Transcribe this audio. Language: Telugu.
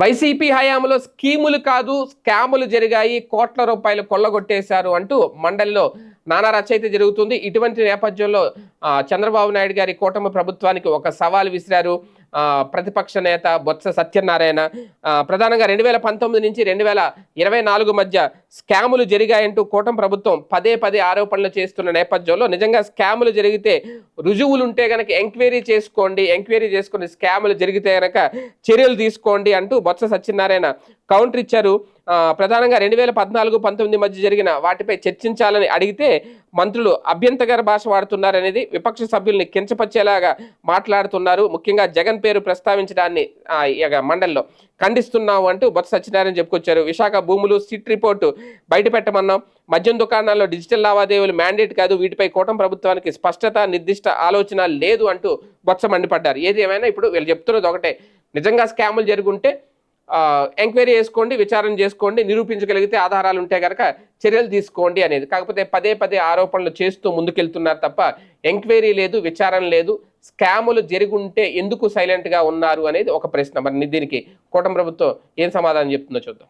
వైసీపీ హయాంలో స్కీములు కాదు స్కాములు జరిగాయి కోట్ల రూపాయలు కొల్లగొట్టేశారు అంటూ మండలిలో నానా రచయిత జరుగుతుంది. ఇటువంటి నేపథ్యంలో చంద్రబాబు నాయుడు గారి కూటమి ప్రభుత్వానికి ఒక సవాల్ విసిరారు. ప్రతిపక్ష నేత బొత్స సత్యనారాయణ ప్రధానంగా రెండు వేల పంతొమ్మిది నుంచి రెండు వేల ఇరవై నాలుగు మధ్య స్కాములు జరిగాయంటూ కూటమి ప్రభుత్వం పదే పదే ఆరోపణలు చేస్తున్న నేపథ్యంలో నిజంగా స్కాములు జరిగితే రుజువులు ఉంటే గనక ఎంక్వైరీ చేసుకోండి ఎంక్వైరీ చేసుకుని స్కాములు జరిగితే గనక చర్యలు తీసుకోండి అంటూ బొత్స సత్యనారాయణ కౌంటర్ ఇచ్చారు. ప్రధానంగా రెండు వేల పద్నాలుగు పంతొమ్మిది మధ్య జరిగిన వాటిపై చర్చించాలని అడిగితే మంత్రులు అభ్యంతకర భాష వాడుతున్నారనేది విపక్ష సభ్యుల్ని కించపరిచేలాగా మాట్లాడుతున్నారు. ముఖ్యంగా జగన్ పేరు ప్రస్తావించడాన్ని మండలిలో ఖండిస్తున్నాము అంటూ బొత్స సత్యనారాయణ చెప్పుకొచ్చారు. విశాఖ భూములు సిట్ రిపోర్టు బయట పెట్టమన్నాం మద్యం దుకాణాల్లో డిజిటల్ లావాదేవీలు మ్యాండేట్ కాదు వీటిపై కూటమి ప్రభుత్వానికి స్పష్టత నిర్దిష్ట ఆలోచన లేదు అంటూ బొత్స మండిపడ్డారు. ఏది ఏమైనా ఇప్పుడు వీళ్ళు చెప్తున్నది ఒకటే. నిజంగా స్కాములు జరుగుంటే ఎంక్వైరీ చేసుకోండి విచారణ చేసుకోండి నిరూపించగలిగితే ఆధారాలు ఉంటే కనుక చర్యలు తీసుకోండి అనేది. కాకపోతే పదే పదే ఆరోపణలు చేస్తూ ముందుకెళ్తున్నారు తప్ప ఎంక్వైరీ లేదు విచారణ లేదు స్కాములు జరుగుంటే ఎందుకు సైలెంట్గా ఉన్నారు అనేది ఒక ప్రశ్న. మరి దీనికి కూటమి ప్రభుత్వం ఏం సమాధానం చెప్తుందో చూద్దాం.